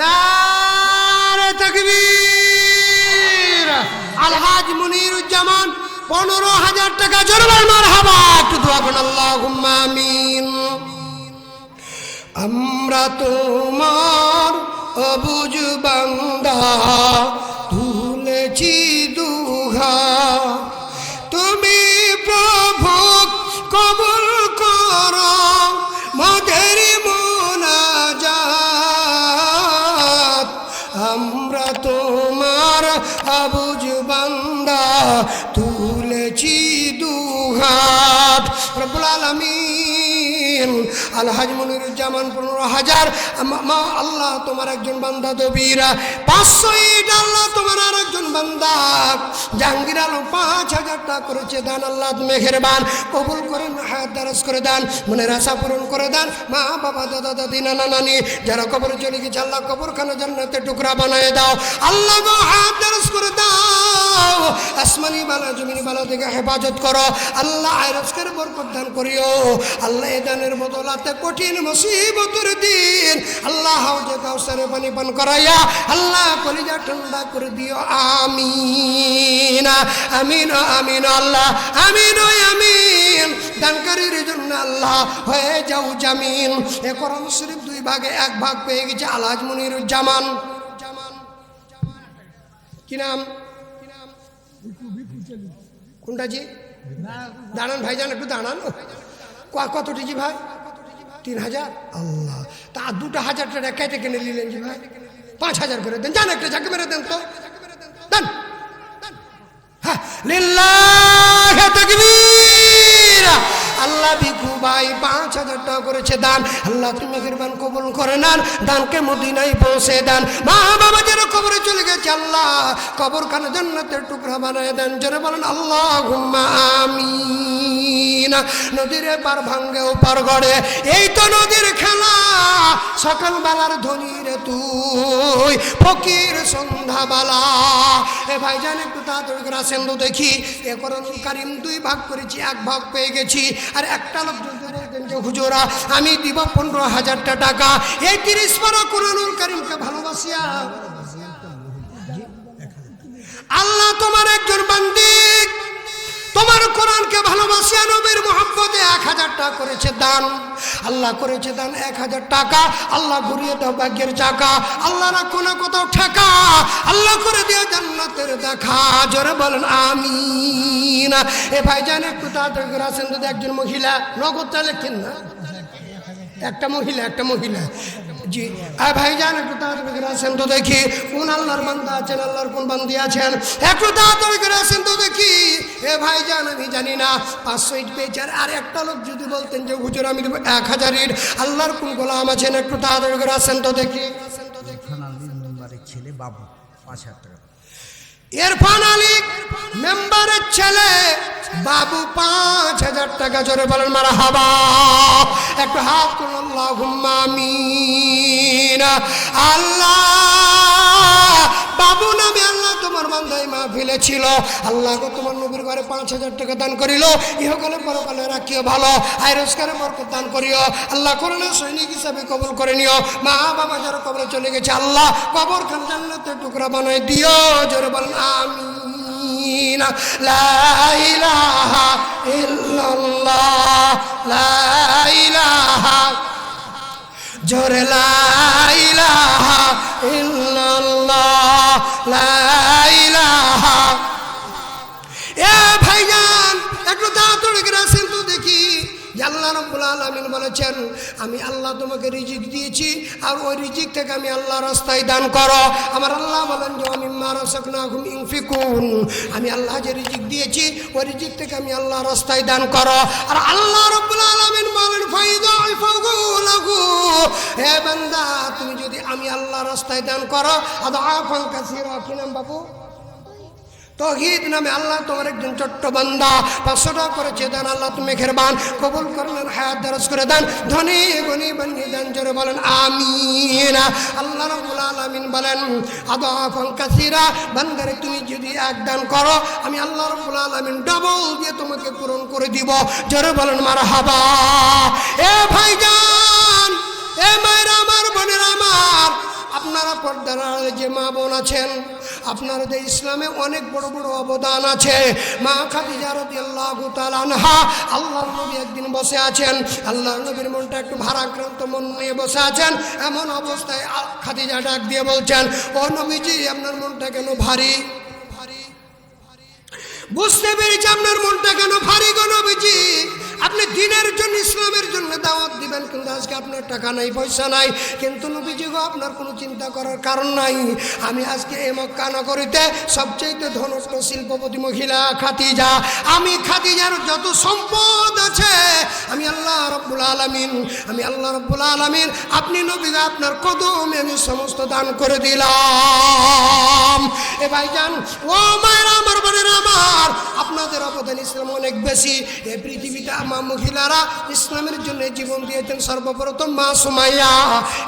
নারে তকবীর। আলহাজ মুনিরুজ্জামান, পনেরো হাজার টাকা জোরবার মার একটু দোয়া করুন, আল্লাহুম্মা আমিন। আমরা তোমার অবুজ বান্দা। আলহাজ মনিরুজ্জামান পনেরো হাজার। মা- আল্লাহ তোমার একজন বান্দা দবিরা পাঁচশো ইট আল্লাহ তোমার আর একজন বান্দা। জাহাঙ্গীর আলম পাঁচ হাজার টাকা করেছে দান, আল্লাহ মেহেরবান। কবুল করেন, হায়াত দারাজ করে দেন, মনের আশা পূরণ করে দেন। মা, বাবা, দাদা, দাদি, নানা, নানি, যারা কবরে চলে গেছে, আল্লাহ কবরখানা জান্নাতে টুকরা বানায় দাও। আল্লাহ গো, হায়াত দারাজ করে দাও। আসমানি বালা, জমিনি বালা থেকে হেফাজত করো। আল্লাহ আয়রস্কের বরকত দান করিও। আল্লাহ এ দানের বদলাতে কঠিন মুসিবতের দিন। আল্লাহ হাউজে কাউসারে পানি পান করাইয়া আল্লাহ কলিজা ঠান্ডা করে দিও। আমিন আমিন আমিন, আল্লাহ, আমিন আমিন। দানকারীর জন্য আল্লাহ হয়ে যাও জামিন এ করম শরীফ দুই ভাগে এক ভাগ পেয়ে গেছে আলহাজ মুনির জামান কি নাম? কোনটা জি? দাঁড়ান ভাইজান, একটু দাঁড়ান। কতটি জি ভাই? তিন হাজার? আল্লাহ। তা দুটো হাজার টাকা কেটে কিনে নিলেন জি ভাই? পাঁচ হাজার করে দেন। জান একটা ঝাঁকে মেরে দেন তো। দেন। হ্যাঁ, লিল্লাহে। ভিখু ভাই পাঁচ হাজার টাকা করেছে দান। আল্লাহ, তুমি কবুল করে দানকে পৌঁছে দেন। মা বাবা যেন কবরে চলে গেছে, আল্লাহ। কবর খানে জান্নাতের টুকরা বানায় দেন। যেন বলেন আল্লাহ আমিন। নদীর পার ভাঙ্গে পার গড়ে। এই তো নদীর খেলা। সকাল বেলার ধনী রে তুই, ফকির সন্ধ্যাবেলা। এ ভাইজান, একটু তাড়াতাড়ি করে আসেন তো দেখি। এ করণ কারিম, দুই ভাগ করেছি, এক ভাগ পেয়ে গেছি। আর একটা লোক যে, হুজুরা, আমি দিব পনেরো হাজারটা টাকা। এই তিরিশ পারা কোরআনুল কারিমকে ভালোবাসিয়া। আল্লাহ তোমার একজন বান্দিক তোমার কোরআনকে ভালোবাসি, নবীর মোহাম্মদে এক হাজার টাকা করেছে দান। আল্লাহ করেছে দান এক হাজার টাকা। আল্লাহ ঘুরিয়ে দাও ভাগ্যের চাকা। আল্লাহ রাখো না কোথাও ঠেকা। আল্লাহ করে দিয়ে জান্নাতের দেখা। জোরে বলেন, আমিন। এ ভাই জান একটু তাড়াতাড়ি করে আসেন যদি একজন মহিলা, নগদ চালে কিনা না একটা মহিলা একটা মহিলা। জি। আর ভাইজান, একটু তাড়াতাড়ি করে আসেন তো দেখি, কোন আল্লাহর বান্দা আছেন, আল্লাহর কোন বান্দি আছেন? একটু তাড়াতাড়ি করে আসেন তো দেখি। এ ভাইজান, আমি জানি না পাঁচশো ইট পেয়েছে। আর একটা লোক যদি বলতেন যে, হুজুর, আমি এক হাজার ইট। আল্লাহর কোন গোলাম আছেন? একটু তাড়াতাড়ি করে আসেন তো দেখি। থানালি মেম্বারের ছেলে বাবু, পাঁচ হাজার ইরফান আলী মেম্বারের ছেলে বাবু পাঁচ হাজার টাকা জোরে বলেন মারা হাবা একটু হাত তুলুন আল্লাহ বাবু নামে আল্লাহ তোমার বান্ধাই মা ফেলে ছিল। আল্লাহ গো তোমার নবীর ঘরে পাঁচ হাজার টাকা দান করিল। ইহকালে পরকালে রাখিও ভালো। আয় রোজগারে বরকত দান করিও। আল্লাহ করোনা সৈনিক হিসাবে কবল করে নিও। মা বাবা যারা কবরে চলে গেছে, আল্লাহ কবর খান জান্নাতের টুকরা বানাই দিও। জোরে বলেন, আমিন। লা ইল্লাল্লাহ। লা জোরে লা ইলাহা ইল্লাল্লাহ, লা ইলাহা। এ ভাইজান, একটু তাড়াতাড়ি আসেন তো দেখি। আল্লাহ রব্বুল আলমিন বলেছেন, আমি আল্লাহ তোমাকে রিজিক দিয়েছি, আর ওই রিজিক থেকে আমি আল্লাহ রাস্তায় দান করো। আমার আল্লাহ বলেন যে আমি মারসক না ঘুম ইনফিকুন। আমি আল্লাহ যে রিজিক দিয়েছি, ওই রিজিক থেকে আমি আল্লাহ রাস্তায় দান করো। আর আল্লাহ রব্বুল আলমিন বলেন হে বান্দা, তুমি যদি আমি আল্লাহ রাস্তায় দান করো, আদা আফান কি নাম বাবু? তহিদ নামে আল্লাহ তোমার একজন ছোট্ট বান্দা। পাঁচশো টাকা করেছে দেন আল্লাহ, তুমি খেরবান কবুল করলেন, হায়াত দরজ করে দেন। ধনী, গনি বানিয়ে দেন জোরে বলেন, আমিন। আল্লাহ রবুল আলমিন বলেন আদাফান বান্দারে তুমি যদি এক দান করো, আমি আল্লাহ রবুল আলমিন ডবল দিয়ে তোমাকে পূরণ করে দিব। জোরে বলেন মার হাবা এ ভাইজান! এ মায়েরা আমার, বোনেরা আমার, আপনারা পর্দার যে মা বোন আছেন, আপনাদের ইসলামে অনেক বড় বড় অবদান আছে। মা খাদিজা রাদিয়াল্লাহু তাআলা আনহা নবী একদিন বসে আছেন, আল্লাহর নবীর মনটা একটু ভারাক্রান্ত মন নিয়ে বসে আছেন, এমন অবস্থায় খাদিজা ডাক দিয়ে বলছেন, ও নবীজি, আপনার মনটা কেন ভারী? বুঝতে পেরেছি আপনার মনটা কেন ভারী গো নবীজি। আপনি দিনের জন্য, ইসলামের জন্য দাওয়াত দিবেন, কিন্তু আজকে আপনার টাকা নাই, পয়সা নাই। কিন্তু নবীজি গো, আপনার কোনো চিন্তা করার কারণ নাই। আমি আজকে এই মক্কা নগরীতে সবচেয়ে ধনস্থ শিল্পপতি মহিলা খাতিজা আমি খাতিজার যত সম্পদ আছে, আমি আল্লাহ রব্বুল আলমিন, আমি আল্লাহ রব্বুল আলমিন, আপনি নবীগা আপনার কদমে আমি সমস্ত দান করে দিলাম। এ ভাই ভাইজান, ও মায়ের, আমার বোনের, আমার, আপনাদের অবদান ইসলাম অনেক বেশি। এই পৃথিবীতে আমার মহিলারা ইসলামের জন্য জীবন দিয়েছেন সর্বপ্রথম মা সুমাইয়া।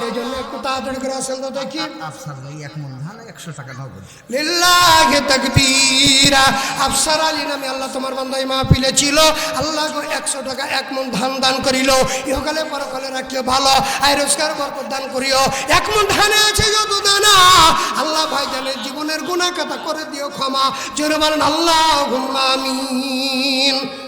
এই জন্য একটু তাড়াতাড়ি করে আসেন তো দেখি। আফসার ভাই এক মন ধান একশো টাকা লিল্লাহি তাকবীরা। আফসার আলী নামে আল্লাহ তোমার বান্দাই মাহফিলে ছিল। আল্লাহ একশো টাকা এক মন ধান দান করিল। ইহকালে পরকালে রাখিও ভালো আয় রোজগার বরকত দান করিও। এক মন ধানে আছে যত দানা। আল্লাহ ভাই জানের জীবনের গুণা কথা করে দিও ক্ষমা। জোরে বলেন আল্লাহ একজন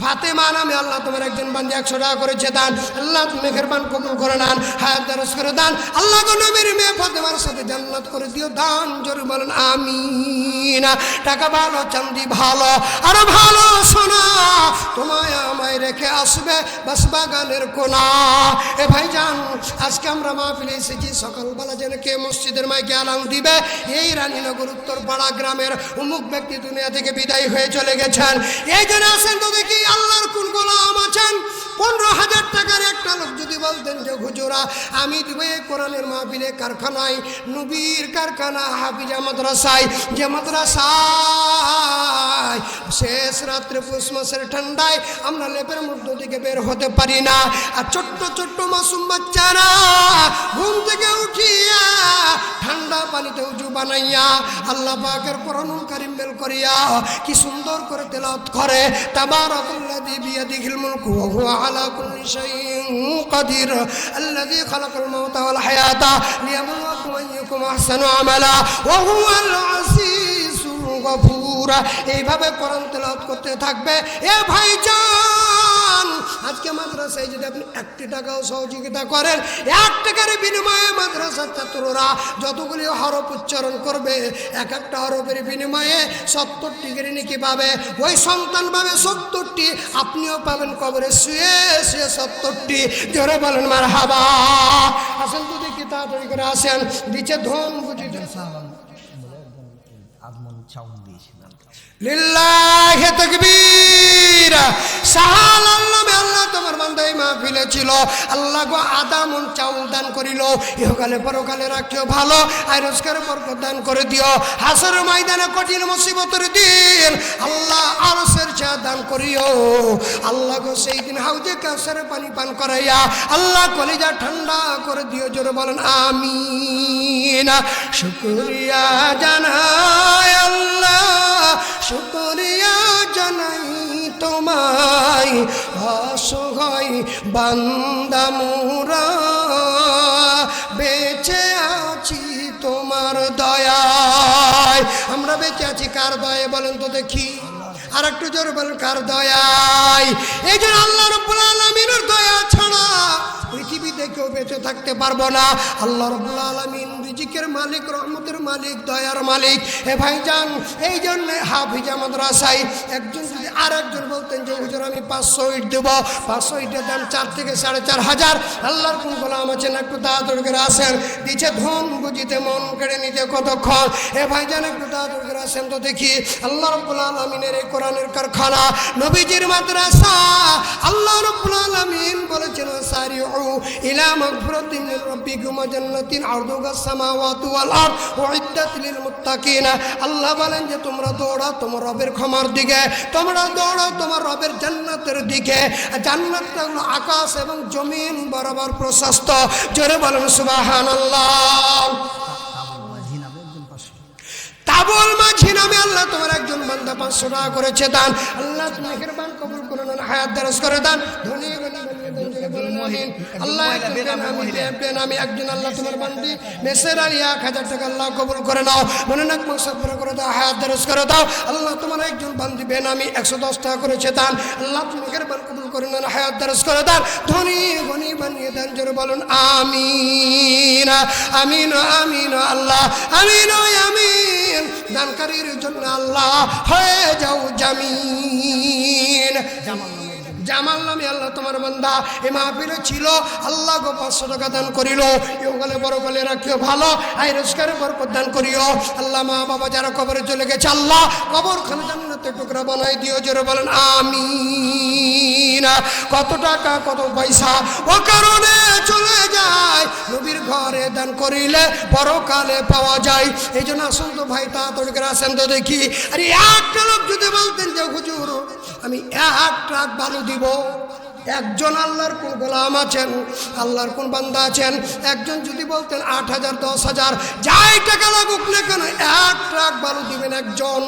ফাতেমা নামে আল্লাহ তোমার একজন বান্ধি একশো টাকা করেছে, দান। আল্লাহ তুমি মেঘেরবান কবুল করে, নান। হায়াত দারস করে, দান। আল্লাহ নবীর মেয়ে ফাতেমার সাথে জান্নাত করে দিও, দান। জোরে বলেন, আমিন। টাকা ভালো, চান্দি ভালো, আরও ভালো, সোনা। রেখে আসবে বাস বাগানের কোনা। এ ভাইজান, আজকে আমরা মাহফিলে এসেছি, সকালবেলা যেন কে মসজিদের মাইকে আলাম দিবে, এই রানীনগর উত্তর পাড়া গ্রামের অমুক ব্যক্তি দুনিয়া থেকে বিদায় হয়ে চলে গেছেন। এই জন্য আসেন তো দেখি আল্লাহর কোন গোলাম আছেন? পনেরো হাজার টাকার একটা লোক যদি বলতেন যে, হুজুরা, আমি দিব কোরআনের মাহফিলে কারখানায়, নবীর কারখানা হাফিজা মাদ্রাসায়, যে মাদ্রাসায় শেষ রাত্রে পৌষ মাসের ঠান্ডায় আমরা লেপের মধ্য থেকে বের হতে পারি না। আর ছোট্ট ছোট্ট মাসুম বাচ্চারা ঘুম থেকে উঠিয়া ঠান্ডা পানিতে উঁচু বানাইয়া আল্লাহ পাকের কোরআনুল কারিম বেল করিয়া কি সুন্দর করে তেলাওয়াত করে। ওয়াল হায়াতা আমালা এইভাবে কোরআন তেলাওয়াত করতে থাকবে। এ ভাইজান! আজকে মাদ্রাসায় যদি আপনি একটি টাকাও সহযোগিতা করেন এক টাকার বিনিময়ে মাদ্রাসার ছাত্ররা যতগুলি হরফ উচ্চারণ করবে এক একটা হরফের বিনিময়ে সত্তরটি নাকি পাবে। ওই সন্তান পাবে সত্তরটি আপনিও পাবেন কবরে শুয়ে শুয়ে সত্তরটি। জোরে বলেন মার হাবা আসেন তো দেখি তাড়াতাড়ি করে আসেন। দিচ্ছে ধন বুঝি সালাম। মাহফিলে ছিল। আল্লাহ গো আদা মন চাউল দান করিল। ইহকালে পরকালে রাখিও ভালো আর রোজগার বরকত দান করে দিও। হাসর ময়দানে কঠিন মুসিবতের দিন আল্লাহ আরসের চা দান করিও। আল্লাহ গো সেই দিন হাউজে কাউসারে পানি পান করাইয়া আল্লাহ কলিজা ঠান্ডা করে দিও, জোর বলেন, আমিন। শুকরিয়া জানাই আল্লাহ, শুকরিয়া জানাই তোমায়। অসহায় বান্দা মুরা বেঁচে আছি তোমার দয়ায়। আমরা বেঁচে আছি কার দয়ে বলেন তো দেখি। আর একটু জোরে বলেন, কার দয়ায়? এই জন্য আল্লাহ রব্বুল দয়া ছাড়া পৃথিবীতে কেউ বেঁচে থাকতে পারব না। আল্লাহ রব্বুল আলমিন রিজিকের মালিক, রহমতের মালিক, দয়ার মালিক। এ ভাইজান, এই জন্য হাফিজা মাদ্রাসায় একজন যদি আর একজন বলতেন যে, হুজুর, আমি পাঁচশো ইট দেবো। পাঁচশো ইটের দাম চার থেকে সাড়ে চার হাজার। আল্লাহর কোন গোলাম আছেন একটু তাড়াতাড়ি আসেন। দিচ্ছে ধন বুঝিতে মন কেড়ে নিতে কতক্ষণ। এ ভাইজান, একটু তাড়াতাড়ি আসেন তো দেখি। আল্লাহ রব্বুল আলমিনের এই কোরআনের কারখানা, নবীজির মাদ্রাসা। আল্লাহ রব্বুল আলমিন বলেছেন সারিউ ইলা মাগফিরাতিন মির রাব্বিকুম ওয়া জান্নাতিন আরদুহা সামাওয়াতু ওয়াল আরদ উইদ্দাত লিল আল্লাহ বলেন যে, তোমরা দৌড়াও তোমার রবের ক্ষমার দিকে, তোমরা দৌড়াও তোমার রবের জান্নাতের দিকে। জান্নাতটা হলো আকাশ এবং জমিন বরাবর প্রশস্ত। জোরে বলেন, সুবহানাল্লাহ। তাবল মাঝি নামে আল্লাহ তোমার একজন বান্দা করেছে দান। আল্লাহ মেহেরবান কবুল করে নেন হায়াত করে দান। ধনী আল্লাহ একজন আল্লাহ তোমার বান্দি। মেসের আলী এক হাজার টাকা আল্লাহ কবুল করে নাও। মনে নাক করে দাও হায়াত দরজ করে দাও। আল্লাহ তোমার একজন বান্দি বেনামি একশো দশ টাকা করেছে দান আল্লাহ তুমি মেহরবান কবুল করে নেন হায়াত দরজ করে দান ধনী গনি বানিয়ে দেন জোরে বলুন আমিন আমিন আমিন আল্লাহ আমিন আমিন। দানকারীর জন্য আল্লাহ হয়ে যাও জামিন। জামাল নামে আল্লাহ তোমার বান্দা। এ মাহফিলে ছিল, আল্লাহ গো পাঁচশো টাকা দান করিল। বড় বড়কালে রাখিও ভালো আই রোজগারে বরকত দান করিও। আল্লাহ মা বাবা যারা কবরে চলে গেছে, আল্লাহ কবর খানে জান্নাতের টুকরা বানাই দিও, জোরে বলেন, আমিন। কত টাকা, কত পয়সা, ও কারণে চলে যায়। নবীর ঘরে দান করিলে পরকালে পাওয়া যায়। এই জন্য আসুন তো ভাই, তাড়াতাড়ি করে আসেন তো দেখি। আরে, একটা লোক যদি বলতেন যে, হুজুর আমি এক ট্রাক বালু দিব। একজন আল্লাহর কোন গোলাম আছেন, আল্লাহর কোন বান্দা আছেন, একজন যদি বলতেন আট হাজার, দশ হাজার, যাই টাকা লাগুক না কেন, এক ট্রাক বালু দিবেন একজন।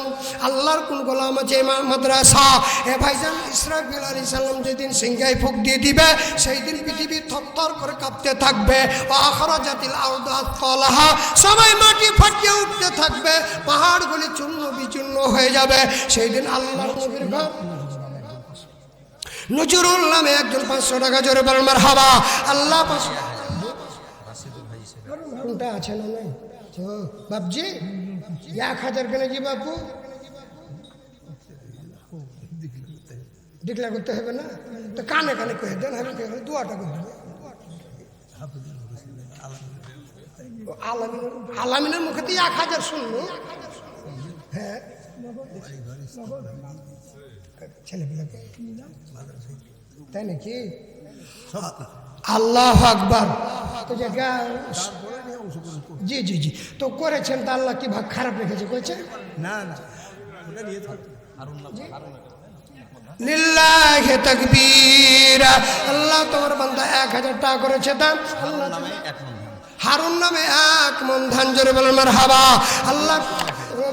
আল্লাহর কোন গোলাম আছে মাদ্রাসা? এ ভাইজান ইসরাফিল আলী সাল্লাম যেদিন সিংহাই ফুক দিয়ে দিবে সেই দিন পৃথিবী থরথর করে কাঁপতে থাকবে। আখরা জাতিল আউদাত কলাহা সবাই মাটি ফাটিয়ে উঠতে থাকবে, পাহাড়গুলি চূর্ণ বিচূর্ণ হয়ে যাবে। সেই দিন আল্লাহ নবীর নজরুল নামে একজন পাঁচশো টাকা জোরে বলেন মার হাবা আল্লাহ পাঁচশো কোনটা আছে না নাই? বাপজি, এক হাজার কেন জি বাপু? ডিক্লেয়ার করতে হবে না? তো কানে কানে কয়ে দেন কয়ে দুয়াটা করে দেবো আলামিনের মুখে তো এক হাজার শুনলো। হ্যাঁ। ছেলেপিলাকে তাই নাকি? আল্লাহ আকবার। তো যেটা জি জি জি। তো করেছেন তা আল্লাহ কি ভাগ খারাপ রেখেছে করেছে? না লিল্লাহে তাকবীর। আল্লাহ তোমার বান্দা এক হাজার টাকা করেছে দান আল্লাহ হারুন নামে এক মন ধান। জোরে বলেন মার হাবা আল্লাহ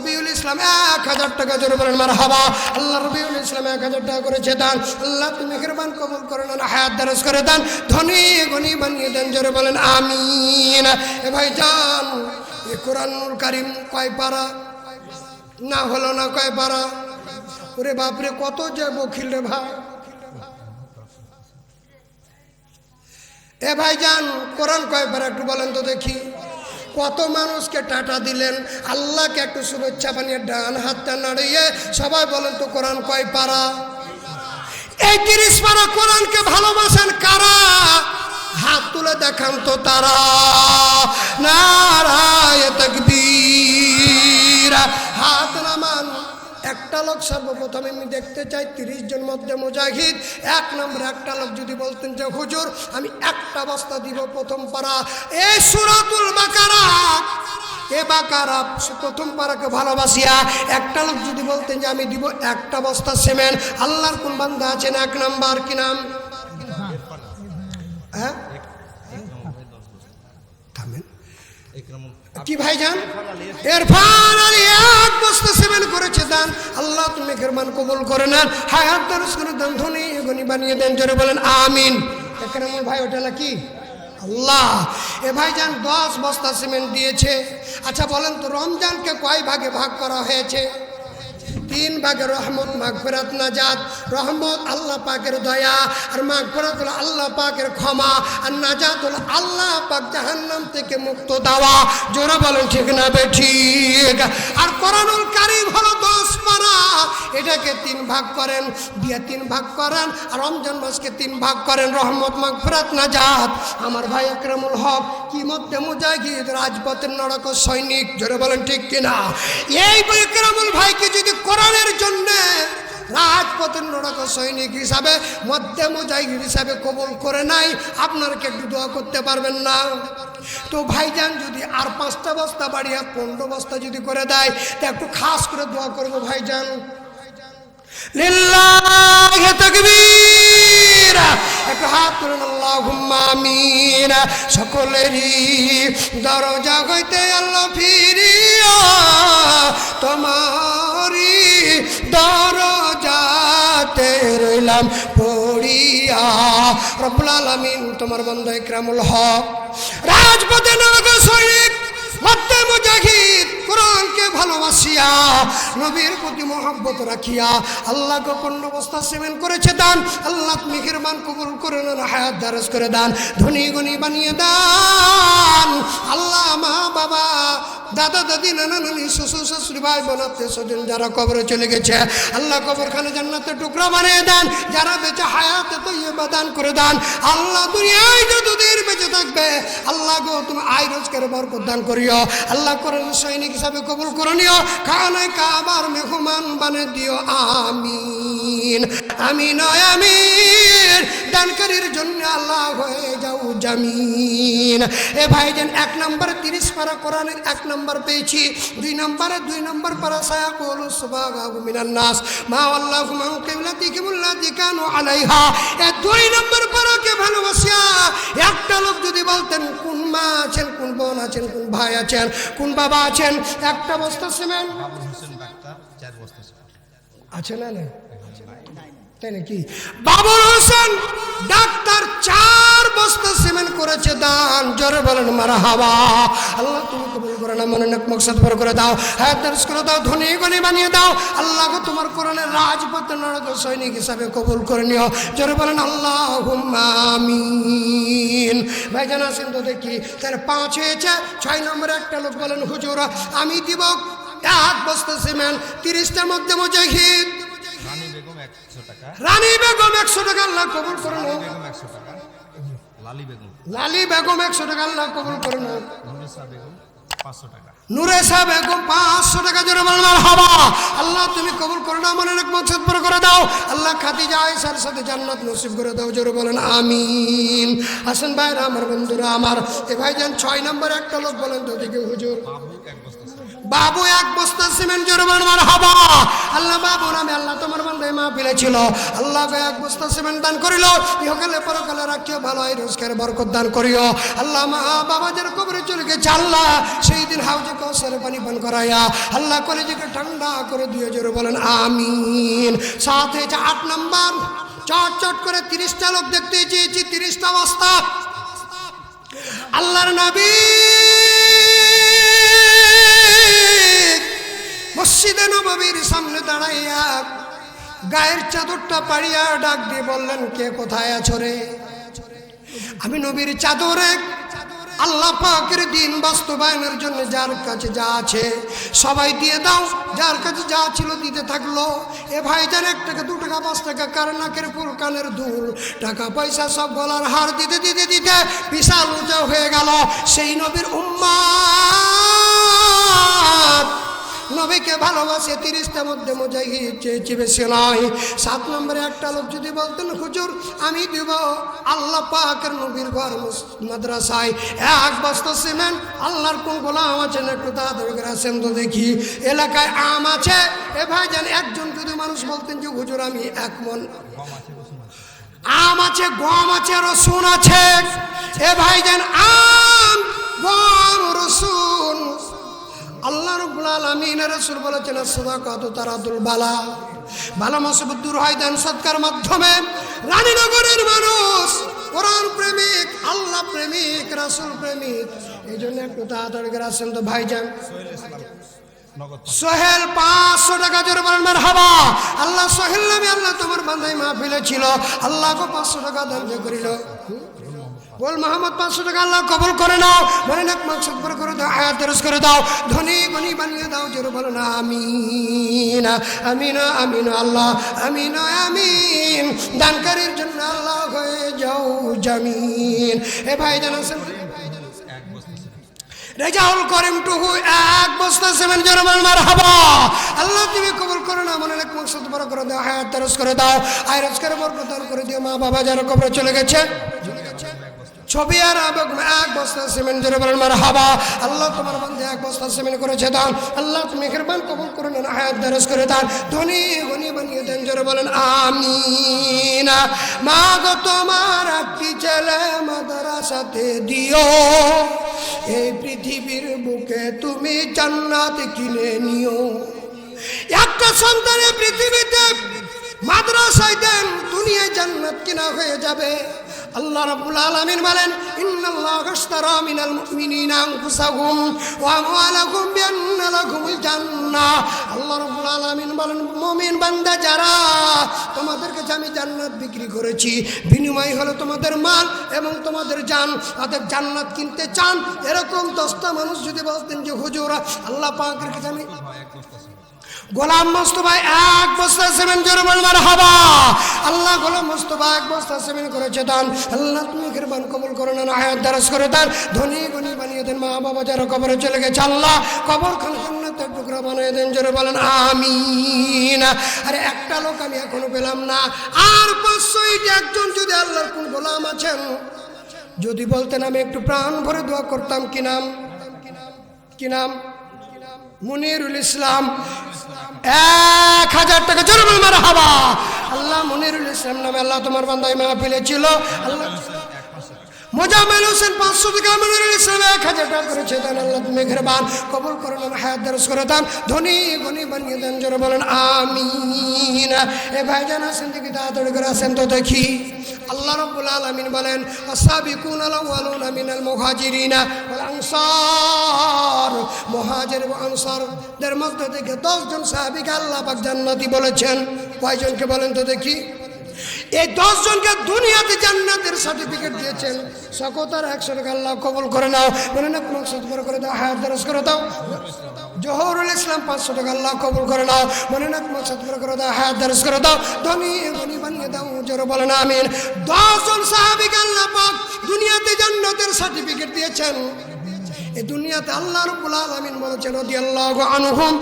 রবিউল ইসলাম এক হাজার টাকা জোরে বলেন মার হাবা আল্লাহ রবিউল ইসলাম এক হাজার টাকা করেছে, দান। আল্লাহ তুমি মেহরবান কবুল করে নেন, হায়াত দারাজ করে দেন, ধনী গনি বানিয়ে দেন, জোরে বলেন, আমিন। এ ভাই জান এ কোরআনুল কারিম কয় পারা? না হলো না কয় পারা? ওরে বাপরে, কত যে বকিল রে ভাই। এ ভাই যান কোরআন কয়বার একটু বলেন তো দেখি। কত মানুষকে টাটা দিলেন, আল্লাহকে একটু শুভেচ্ছা বানিয়ে ডান হাতটা নাড়িয়ে সবাই বলেন তো কোরআন কয় পারা? এই তিরিশ পারা কোরআনকে ভালোবাসেন কারা? হাত তুলে দেখান তো তারা। নারায় তকবীর। হাত নামান একটা লোক সর্বপ্রথম আমি দেখতে চাই, তিরিশ জন মধ্যে মুজাহিদ। এক নম্বর একটা লোক যদি বলতেন যে, হুজুর, আমি একটা বস্তা দিব প্রথম পারা এই সুরাতুল বাকারা, এ বাকারা প্রথম পারাকে ভালোবাসিয়া। একটা লোক যদি বলতেন যে, আমি দিব একটা বস্তা সিমেন্ট। আল্লাহর কোন বান্দা আছেন এক নাম্বার? কি নাম? হ্যাঁ? কি ভাই যান এরফান আলী এক বস্তা সেবেন করেছে দান আল্লাহ, তুমি ফেরমান কবুল করে নেন। হায়াত দরস করে দান ধনী এগুনি বানিয়ে দেন, জোরে বলেন, আমিন। এখানে আমার ভাই, ওটা কি? আল্লাহ। এ ভাই যান দশ বস্তা সিমেন্ট দিয়েছে। আচ্ছা বলেন তো, রমজানকে কয় ভাগে ভাগ করা হয়েছে? তিন ভাগে রহমত, মাগফিরাত, নাজাত। রহমত আল্লাহ পাকের দয়া, আর মাগফিরাত হলো আল্লাহ পাকের ক্ষমা, আর নাজাত হলো আল্লাহ পাক জাহান্নাম থেকে মুক্ত দেওয়া। জোরে বলেন, ঠিক না বে ঠিক? আর কোরআনুল কারিম হলো দশ পারা। এটাকে তিন ভাগ করেন, দিয়ে তিন ভাগ করেন, আর রমজান মাসকে তিন ভাগ করেন, রহমত, মাগফিরাত, নাজাত। আমার ভাই আকরামুল হক কি মধ্যে মুজাহিদ, রাজপথের নরক সৈনিক। জোরে বলেন, ঠিক কিনা? এই বিক্রমুল ভাইকে যদি কোরআনের জন্য রাজপথের নরক সৈনিক হিসাবে মধ্যে মুজাহিদ হিসাবে কবল করে নাই। আপনারা কি একটু দোয়া করতে পারবেন না। তো ভাইজান যদি আর পাঁচটা বস্তা বাড়িয়ে পনেরো বস্তা যদি করে দেয়, তা একটু খাস করে দোয়া করব ভাইজান। সকলেরই দরজা হইতে আল্লাহ ফিরিয়া তোমারি দরজাতে রইলাম পড়িয়া। রব্বুল আলামিন তোমার বন্ধ ইকরামুল হক। রাজপথে নগর সৈনিক মুজাহিদ, কোরআনকে ভালোবাসিয়া, নবীর প্রতি মহব্বত রাখিয়া, আল্লাহ গোপন অবস্থা সেভেন করেছে দান, আল্লাহ মেহেরবান কবুল করে নেন, হায়াত দারাজ করে দান, ধনী গনি বানিয়ে দান। আল্লাহ মা, বাবা, দাদা, দাদি, নানা, নানি, শ্বশুর, শাশুড়ি, ভাই, বোন, আত্মীয় স্বজন যারা কবরে চলে গেছে, আল্লাহ কবরখানে জান্নাতের টুকরা বানিয়ে দেন, যারা বেঁচে হায়াতে তো ইয়ে দান করে দেন। আল্লাহ দুনিয়ায় যতদিন বেঁচে থাকবে, আল্লাহ গো তুমি আয় রোজগার বরকত দান করিও। আল্লাহ করেন সৈনিক হিসাবে কবুল করে নিও। খানে কাবার মেহমান বানে দিও, আমিন। আমি নয় আমিন। দানকারীর জন্য আল্লাহ হয়ে যাও জামিন। এ ভাই যেন এক নম্বর তিরিশ পারা কোরআনের এক নম্বর পেয়েছি, দুই নম্বরে দুই নম্বর পারা সায়া কোল নাস। মা আল্লাহু মান কিবলাতি কিবুল্লাতি কানু আলাইহা। এ দুই নম্বর পারাকে ভালোবাসিয়া একটা লোক যদি বলতেন, কোন মা আছেন, কোন বোন আছেন, কোন ভাই আছেন? কোন বাবা আছেন? একটা বস্তা সিমেন্ট। আছে না না নাকি? বাবুল হোসেন, ডাক্তার, চার বস্তা জোরে বলেন মারা হাওয়া আল্লাহ তুমি কবুল করে না মনে নেক মকসদ পর করে দাও হ্যাঁ দর্শ করে দাও ধনী গনি বানিয়ে দাও আল্লাহ তোমার কোরআনের রাজপথ নরক সৈনিক হিসাবে কবুল করে নিও। জোরে বলেন আল্লাহ আমিন। ভাইজান আসেন তো দেখি তার পাঁচ হয়েছে ছয় নম্বরে একটা লোক বলেন হুজুর আমি দিব এক বস্তা সিমেন্ট তিরিশটার মধ্যে মুজাহিদ। রানী বেগম একশো টাকা। রানী বেগম একশো টাকা আল্লাহ কবুল করে নাও। একশো টাকা। লালি বেগম। লালি বেগম একশো টাকা আল্লাহ কবুল করে না নুরেসা বেগম পাঁচশো টাকা জোরে বলবার হবা। আল্লাহ তুমি কবুল করে না মনে মকসদ পরে করে দাও। আল্লাহ খাতি যায় সার সাথে জান্নাত নসিব করে দাও জোরে বলেন আমিন। আসেন ভাইরা আমার বন্ধুরা আমার। এ ভাইজান ছয় নম্বর একটা লোক বলেন তো দিকে হুজুর। বাবু এক বস্তা সিমেন্ট সিমেন্ট জোরে মারবার হবা। আল্লাহ বাবু নামে আল্লাহ তোমার বান্ধায় মা ফেলে ছিল। আল্লাহ এক বস্তা সিমেন্ট দান করিল। ইহকালে পরকালে রাখিও ভালো হয় রোজগার বরকত দান করিও। আল্লাহ মা বাবা যার কবরে চলে গেছে, আল্লাহ সেই দিন হাউজে কৌশলে পানি পান করাইয়া আল্লাহ কলেজকে ঠান্ডা করে দিয়ে জোরে বলেন, আমিন। সাথে হয়েছে আট নম্বর, চট চট করে তিরিশটা লোক দেখতে চেয়েছি, তিরিশটা অবস্থা আল্লাহর নবী। মসজিদে। নববীর সামনে দাঁড়াইয়া গায়ের চাদরটা পাড়িয়া ডাক দিয়ে বললেন, কে কোথায় আছো রে? আমি নবীর চাদরে আল্লাহ পাকের দিন বাস্তবায়নের জন্য যার কাছে যা আছে, সবাই দিয়ে দাও। যার কাছে যা ছিল দিতে থাকল। এ ভাইজান এক টাকা, দু টাকা, পাঁচ টাকা, কার নাকের ফুল, কানের দুল। টাকা, পয়সা, সব গলার হার দিতে দিতে দিতে বিশাল উঁচা হয়ে গেল। সেই নবীর উম্মা নবীকে ভালোবাসে তিরিশটার মধ্যে মুজাহিদ চেয়েছি বেশি নয়। সাত নম্বরে একটা লোক যদি বলতেন, হুজুর, আমি দিব আল্লাহ পাকের নবীর ঘর মাদ্রাসায়। এক বস্তা সিমেন্ট, আল্লাহর কোন গোলাম আছেন একটু তাড়াতাড়ি করে আসেন তো দেখি। এলাকায় আম আছে। এ ভাই যেন একজন যদি মানুষ বলতেন যে, হুজুর, আমি এক মন আম আছে, গম আছে, রসুন আছে। এ ভাই যেন আম, গম, রসুন আল্লাহ রব্বুল আলামিন রাসূল বলেছেন সাদাকাতু তারাদুল বালা। বালা মুসিবত হয় দেন সৎকার মাধ্যমে। রানীনগরের মানুষ, কোরআন প্রেমিক, আল্লাহ প্রেমিক, রাসূল প্রেমিক। এই জন্য একটু তাড়াতাড়ি করে আসেন তো ভাইজান। সোহেল পাঁচশো টাকা জোরে বলেন মার হাবা আল্লাহ সোহেল নামে আল্লাহ তোমার বান্ধাই মাহফিলে ছিল। আল্লাহ গো পাঁচশো টাকা দান করিল। বল মোহাম্মদ পাঁচশো টাকা আল্লাহ কবল করে নাও। মনে নাক মাকসুদ করে করে দাও, আয়াত দরস করে দাও। ধনী গনি বানিয়ে দাও, জোরে বলো না, আমিন আমিন আমিন, আল্লাহ, আমিন আমিন। দানকারীর জন্য আল্লাহ হয়ে যাও জামিন। এ ভাই এক বস্তা রেজাউল করিম টুহু এক বস্তা সেভেন জনমান মার হাবা আল্লাহ তুমি কবুল করো না, মনে এক মকসদ বড় করে দাও হায়াত দরস করে দাও। আয় রোজগার বরকতার করে দিও মা বাবা যারা কবরে চলে গেছে। ছবি আর এক বস্তা সিমেন্ট জোরে বলেন মার হাবা আল্লাহ তোমার বন্ধে এক বস্তা সিমেন্ট করেছে দান। আল্লাহ তুমি মেহরবান কবুল করে নেন, হায়াত দরস করে দান। ধনী, গনি বানিয়ে দেন জোরে বলেন, আমিন। মা গো, তোমার একটি ছেলে মাদ্রাসাতে দিও। এই পৃথিবীর বুকে তুমি জান্নাত কিনে নিও। একটা সন্তানের পৃথিবীতে মাদ্রাসায় দেন, দুনিয়ায় জান্নাত কিনা হয়ে যাবে। আল্লাহ রাব্বুল আলামিন বলেন, ইন্নাল্লাহ আশতারা মিনাল মুমিনিনা আনফুসাহুম ওয়া আমওয়ালাহুম বিআন্না লাহুমুল জান্নাহ। আল্লাহ রাব্বুল আলামিন বলেন, মুমিন বান্দা যারা তোমাদের কাছে আমি জান্নাত বিক্রি করেছি, বিনিময় হলো তোমাদের মাল এবং তোমাদের জান। তাদের জান্নাত কিনতে চান, এরকম দশটা মানুষ যদি বলতেন যে, হুজুর, আল্লাহ পাকের কাছে আমি গোলাম মোস্তফা এক বস্তা সেমেন্ট জোরে বলবার হাবা আল্লাহ গোলাম মোস্তফা এক বস্তা সেমেন্ট করেছে, দান। আল্লাহ তুমি কিরবান কবুল করো না হায়াত দারাজ করে দেন। ধনী গনি বানিয়ে দেন মা বাবা যারা কবরে চলে গেছে, আল্লাহ কবর খান জান্নাতের টুকরা বানিয়ে দেন, জোরে বলেন, আমিন। আরে একটা লোক আমি এখনও পেলাম না। আর পাঁচশো একজন যদি আল্লাহর কোন গোলাম আছেন, যদি বলতেন আমি একটু প্রাণ ভরে দোয়া করতাম, কি নাম? কি নাম? মুনিরুল ইসলাম, এক হাজার টাকা জোরে মারা হাবা আল্লাহ মুনিরুল ইসলাম নামে আল্লাহ তোমার বান্দায় মাহফিলে ছিল। আল্লাহ মোজামেল হোসেন পাঁচশো টাকা মনিরুল ইসলাম এক হাজার টাকা করেছে দেন আল্লাহ, তুমি মেঘরবান কবুল করে হায়াত দরস করে দেন। ধনী, গনি, বানিয়ে দেন, জোরে বলেন, আমিন। এ ভাইজান আসেন দেখি, তাড়াতাড়ি করে আসেন তো দেখি। আল্লাহ রব্বুল আলামিন বলেন আসাবিকুন আলাওয়ালুনা মিনাল মুহাজিরিনা ওয়াল আনসার। মুহাজির ও আনসারদের মধ্যে থেকে 10 জন সাহাবীকে আল্লাহ পাক জান্নাতি বলেছেন। কয়জনকে বলেন তো দেখি? এই দশ জনকে দুনিয়াতে জান্নাতের সার্টিফিকেট দিয়েছেন। সকতার একশো টাকা আল্লাহ কবল করে নাও। মনে না মকসদ করে করে দাও হায়াত দরস করে দাও। জহরুল ইসলাম পাঁচশো টাকা আল্লাহ কবুল করে নাও। মনে না মকসদ করে করে দাও হায়াত দরস করে দাও। ধনী ধনী বানিয়ে দাও, জোরে বলেন আমিন। দশজন সাহাবিকে আল্লাহ পাক দুনিয়াতে জান্নাতের সার্টিফিকেট দিয়েছেন। এই দুনিয়াতে আল্লাহ রব্বুল আলমিন বলেছেন রদি আল্লাহ আনহুম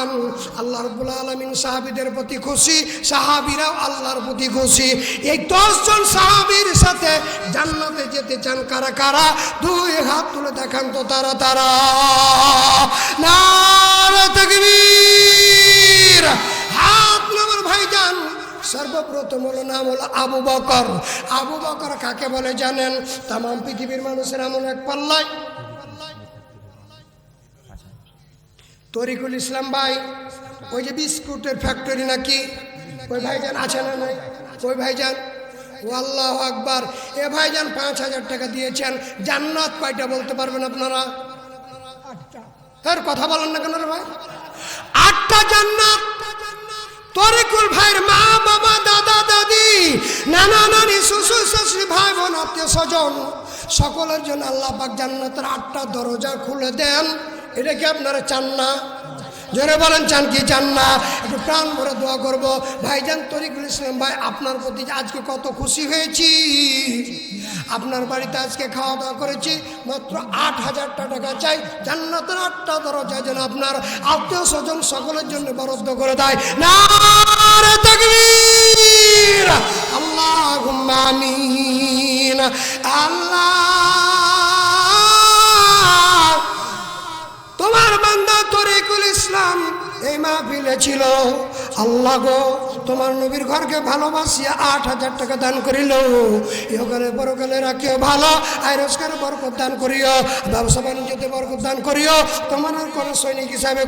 আন। আল্লাহ রব্বুল আলমিন সাহাবিদের প্রতি খুশি, সাহাবিরাও আল্লাহর প্রতি খুশি। এই দশজন সাহাবির সাথে জান্নাতে যেতে চান কারা কারা? দুই হাত তুলে দেখান তো তারা তারা। নারে তাকবীর। সর্বপ্রথম হলো নাম হলো আবু বকর। আবু বকর কাকে বলে জানেন? তাম পৃথিবীর মানুষের এমন এক পাল্লায়। তরিকুল ইসলাম ভাই, ওই যে বিস্কুটের ফ্যাক্টরি নাকি? ওই ভাইজান আছে না নাই? ওই ভাইজান? আল্লাহ আকবার। এ ভাইজান পাঁচ হাজার টাকা দিয়েছেন। জান্নাত কয়টা বলতে পারবেন আপনারা? আটটা। এর কথা বলেন না কেন ভাই? আটটা জান্নাত! তরিকুল ভাইয়ের মা, বাবা, দাদা, দাদি, নানা, নানি, শ্বশুর, শাশুড়ি, ভাই বোন, আত্মীয় স্বজন, সকলের জন্য আল্লাহ পাক জান্নাতের আটটা দরজা খুলে দেন। এটা কি আপনারা চান না? জোরে বলেন, চান কি চান না? একটু প্রাণ ভরে দোয়া করব। ভাইজান তরিকুল ইসলাম ভাই, আপনার প্রতি আজকে কত খুশি হয়েছি। আপনার বাড়িতে আজকে খাওয়া দাওয়া করেছি, মাত্র আট হাজার টাকা চাই। জান্নাতের আটটা দরজা যেন আপনার আত্মীয় স্বজন সকলের জন্য বরাদ্দ করে দেয়। না আল্লাহ আল্লাহ তোমার বান্দা তরিকুল ইসলাম এই মাহফিলে ছিল। আল্লাহ গো, তোমার নবীর ঘরকে ভালোবাসিয়া আট হাজার টাকা দান করিল। ইহকালে পরকালে রাখিও ভালো, আয় রোজগার বরকত দান করিও, ব্যবসা বাণিজ্যতে বরকত দান করিও। তোমার আর কোনো সৈনিক হিসাবে